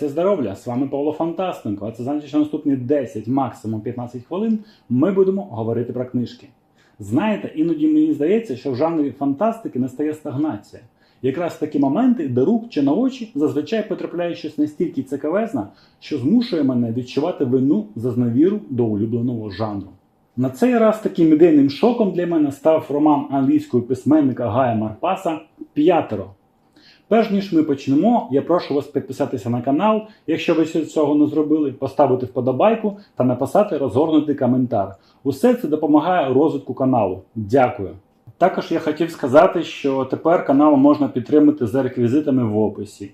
Щастя, здоров'я! З вами Павло Фантастенко. А це значить, що наступні 10, максимум 15 хвилин ми будемо говорити про книжки. Знаєте, іноді мені здається, що в жанрі фантастики настає стагнація. Якраз такі моменти до рук чи на очі зазвичай потрапляє щось настільки цікавезне, що змушує мене відчувати вину за зневіру до улюбленого жанру. На цей раз таким ідейним шоком для мене став роман англійського письменника Гая Марпаса П'ятеро. Перш ніж ми почнемо, я прошу вас підписатися на канал, якщо ви цього не зробили, поставити вподобайку та написати розгорнутий коментар. Усе це допомагає розвитку каналу. Дякую. Також я хотів сказати, що тепер канал можна підтримати за реквізитами в описі.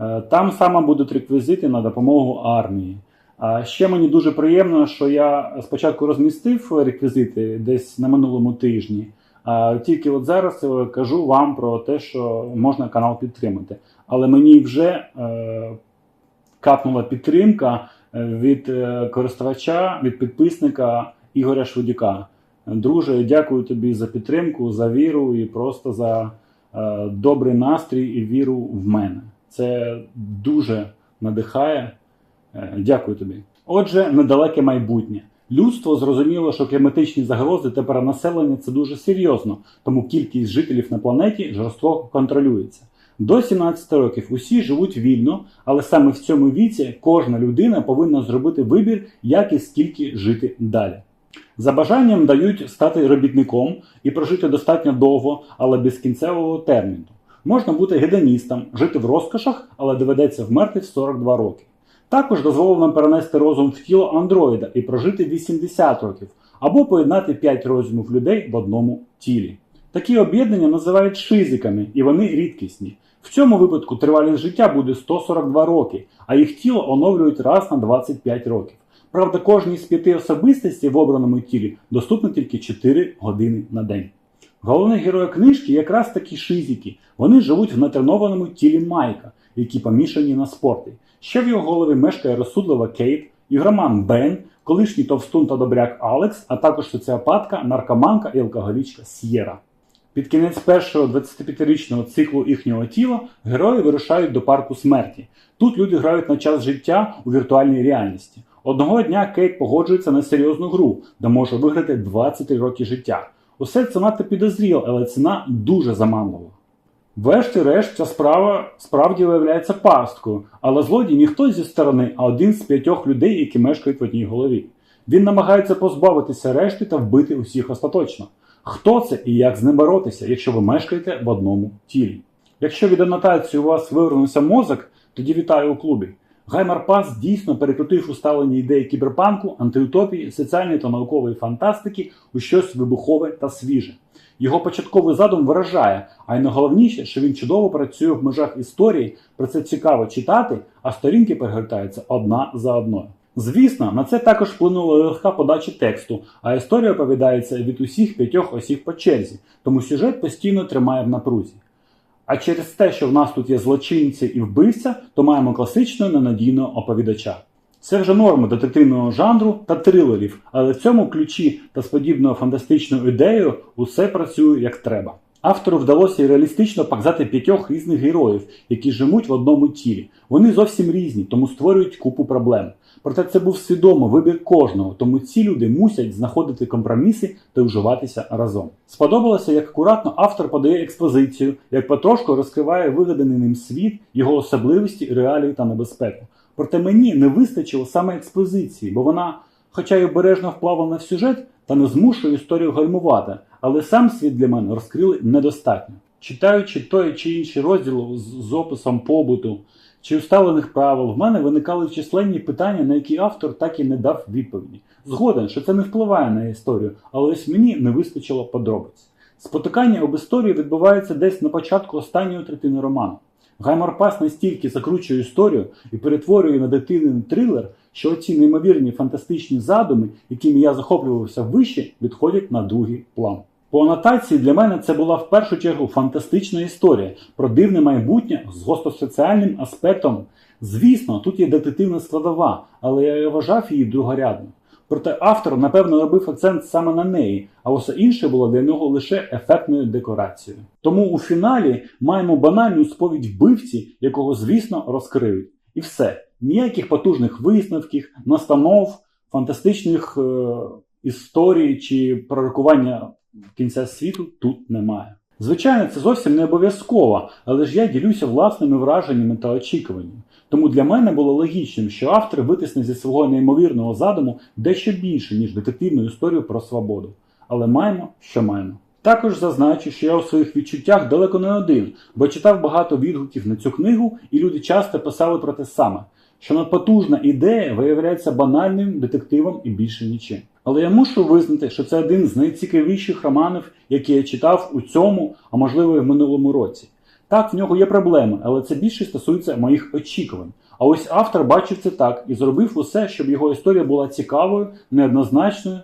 Е, Там саме будуть реквізити на допомогу армії. А ще мені дуже приємно, що я спочатку розмістив реквізити десь на минулому тижні. Тільки от зараз е, кажу вам про те, що можна канал підтримати. Але мені вже е, капнула підтримка е, від користувача, від підписника Ігоря Швидюка. Друже, дякую тобі за підтримку, за віру і просто за добрий настрій і віру в мене. Це дуже надихає. Дякую тобі. Отже, недалеке майбутнє. Людство зрозуміло, що кліматичні загрози та перенаселення це дуже серйозно, тому кількість жителів на планеті жорстоко контролюється. До 17 років усі живуть вільно, але саме в цьому віці кожна людина повинна зробити вибір, як і скільки жити далі. За бажанням дають стати робітником і прожити достатньо довго, але без кінцевого терміну. Можна бути гедоністом, жити в розкошах, але доведеться вмерти в 42 роки. Також дозволено перенести розум в тіло андроїда і прожити 80 років, або поєднати 5 розумів людей в одному тілі. Такі об'єднання називають шизиками, і вони рідкісні. В цьому випадку тривалість життя буде 142 роки, а їх тіло оновлюють раз на 25 років. Правда, кожній з п'яти особистостей в обраному тілі доступно тільки 4 години на день. Головний герой книжки якраз такі шизики. Вони живуть в натренованому тілі Майка, які помішані на спорті. Ще в його голові мешкає розсудлива Кейт, ігроман Бен, колишній товстун та добряк Алекс, а також соціопатка, наркоманка і алкоголічка С'єра. Під кінець першого 25-річного циклу їхнього тіла герої вирушають до парку смерті. Тут люди грають на час життя у віртуальній реальності. Одного дня Кейт погоджується на серйозну гру, де може виграти 23 роки життя. Усе це надто підозріло, але ціна дуже заманлива. Врешті-решт, ця справа справді виявляється пасткою, але злодій не хтось зі сторони, а один з п'ятьох людей, які мешкають в одній голові. Він намагається позбавитися решти та вбити усіх остаточно. Хто це і як з ним боротися, якщо ви мешкаєте в одному тілі? Якщо від анотації у вас вивернувся мозок, тоді вітаю у клубі. Гаймар Пас дійсно перекрутив усталені ідеї кіберпанку, антиутопії, соціальної та наукової фантастики у щось вибухове та свіже. Його початковий задум вражає, а й найголовніше, що він чудово працює в межах історії, про це цікаво читати, а сторінки перегортаються одна за одною. Звісно, на це також вплинула легка подача тексту, а історія оповідається від усіх п'ятьох осіб по черзі, тому сюжет постійно тримає в напрузі. А через те, що в нас тут є злочинці і вбивця, то маємо класичного ненадійного оповідача. Це вже норма детективного жанру та трилерів, але в цьому ключі та з подібною фантастичною ідеєю усе працює як треба. Автору вдалося реалістично показати п'ятьох різних героїв, які живуть в одному тілі. Вони зовсім різні, тому створюють купу проблем. Проте це був свідомий вибір кожного, тому ці люди мусять знаходити компроміси та вживатися разом. Сподобалося, як акуратно автор подає експозицію, як потрошку розкриває вигаданий ним світ, його особливості, реалії та небезпеку. Проте мені не вистачило саме експозиції, бо вона, хоча й обережно вплавана в сюжет, та не змушує історію гальмувати, але сам світ для мене розкрили недостатньо. Читаючи той чи інший розділ з, описом побуту чи усталених правил, в мене виникали численні питання, на які автор так і не дав відповіді. Згоден, що це не впливає на історію, але ось мені не вистачило подробиць. Спотикання об історії відбувається десь на початку останньої третини роману. Гаймар Пас настільки закручує історію і перетворює на детективний трилер, що ці неймовірні фантастичні задуми, якими я захоплювався вище, відходять на другий план. По анотації для мене це була в першу чергу фантастична історія про дивне майбутнє з гостросоціальним аспектом. Звісно, тут є детективна складова, але я вважав її другорядною. Проте автор, напевно, робив акцент саме на неї, а усе інше було для нього лише ефектною декорацією. Тому у фіналі маємо банальну сповідь вбивці, якого, звісно, розкриють. І все. Ніяких потужних висновків, настанов, фантастичних е, історій чи пророкування кінця світу тут немає. Звичайно, це зовсім не обов'язково, але ж я ділюся власними враженнями та очікуваннями. Тому для мене було логічним, що автор витисне зі свого неймовірного задуму дещо більше, ніж детективну історію про свободу. Але маємо, що маємо. Також зазначу, що я у своїх відчуттях далеко не один, бо читав багато відгуків на цю книгу, і люди часто писали про те саме, що надпотужна ідея виявляється банальним детективом і більше нічим. Але я мушу визнати, що це один з найцікавіших романів, які я читав у цьому, а можливо і в минулому році. Так, в нього є проблеми, але це більше стосується моїх очікувань. А ось автор бачив це так і зробив усе, щоб його історія була цікавою, неоднозначною,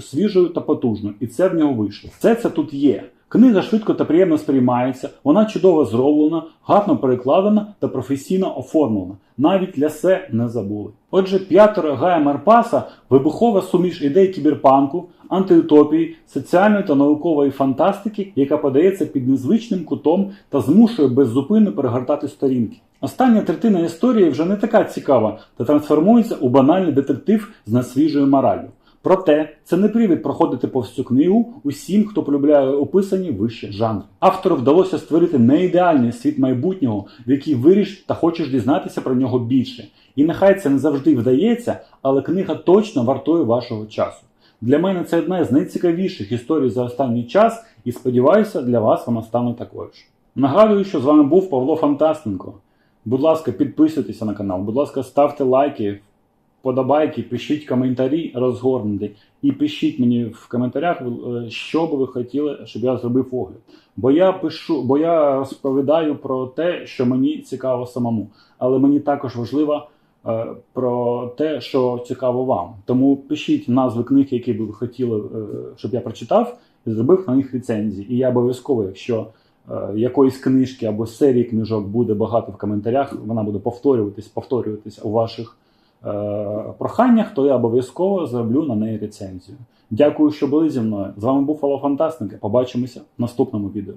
свіжою та потужною. І це в нього вийшло. Все це тут є. Книга швидко та приємно сприймається, вона чудово зроблена, гарно перекладена та професійно оформлена. Навіть для се не забули. Отже, п'ятеро Гая Марпаса вибухова суміш ідей кіберпанку, антиутопії, соціальної та наукової фантастики, яка подається під незвичним кутом та змушує беззупинно перегортати сторінки. Остання третина історії вже не така цікава та трансформується у банальний детектив з несвіжою мораллю. Проте це не привід проходити повз цю книгу усім, хто полюбляє описані вище жанри. Автору вдалося створити не ідеальний світ майбутнього, в який виріш та хочеш дізнатися про нього більше. І нехай це не завжди вдається, але книга точно вартує вашого часу. Для мене це одна з найцікавіших історій за останній час, і сподіваюся, для вас вона стане такою ж. Нагадую, що з вами був Павло Фантастенко. Будь ласка, підписуйтеся на канал, будь ласка, ставте лайки, подобайки, пишіть коментарі розгорнуті. І пишіть мені в коментарях, е, що би ви хотіли, щоб я зробив огляд. Бо я пишу, бо я розповідаю про те, що мені цікаво самому. Але мені також важливо е, про те, що цікаво вам. Тому пишіть назви книг, які би ви хотіли, е, щоб я прочитав, і зробив на них рецензії. І я обов'язково, якщо е, якоїсь книжки або серії книжок буде багато в коментарях, вона буде повторюватись, повторюватись у ваших проханнях, то я обов'язково зроблю на неї рецензію. Дякую, що були зі мною. З вами був Фало Фантастика. Побачимося в наступному відео.